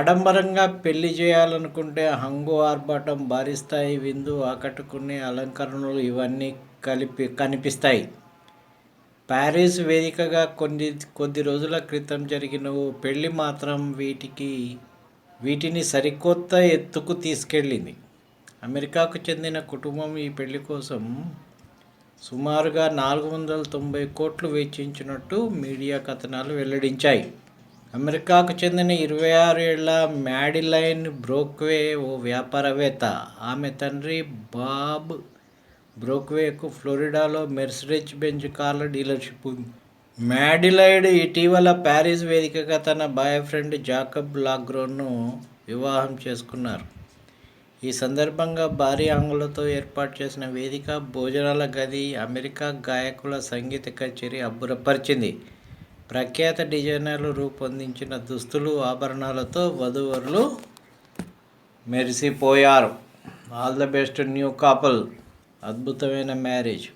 ఆడంబరంగా పెళ్ళి చేయాలనుకుంటే హంగు ఆర్భాటం భారీ స్థాయి విందు ఆకట్టుకునే అలంకరణలు ఇవన్నీ కలిపి కనిపిస్తాయి. ప్యారిస్ వేదికగా కొన్ని కొద్ది రోజుల క్రితం జరిగిన ఓ పెళ్ళి మాత్రం వీటికి వీటిని సరికొత్త ఎత్తుకు తీసుకెళ్ళింది. అమెరికాకు చెందిన కుటుంబం ఈ పెళ్ళి కోసం సుమారుగా నాలుగు వందల తొంభై కోట్లు వెచ్చించినట్టు మీడియా కథనాలు వెల్లడించాయి. అమెరికాకు చెందిన ఇరవై ఆరు ఏళ్ళ మ్యాడిలైన్ బ్రోక్వే ఓ వ్యాపారవేత్త. ఆమె తండ్రి బాబ్ బ్రోక్వేకు ఫ్లోరిడాలో మెర్సిడెజ్ బెంజ్ కార్ల డీలర్షిప్ ఉంది. మ్యాడిలైడ్ ఇటీవల ప్యారిస్ వేదికగా తన బాయ్ ఫ్రెండ్ జాకబ్ లాగ్రోన్ను వివాహం చేసుకున్నారు. ఈ సందర్భంగా భారీ హంగులతో ఏర్పాటు చేసిన వేదిక భోజనాల గది అమెరికా గాయకుల సంగీత కచేరీ అబ్బురపరిచింది. ప్రఖ్యాత డిజైనర్లు రూపొందించిన దుస్తులు ఆభరణాలతో వధూవరులు మెరిసిపోయారు. All the best new couple. అద్భుతమైన మ్యారేజ్.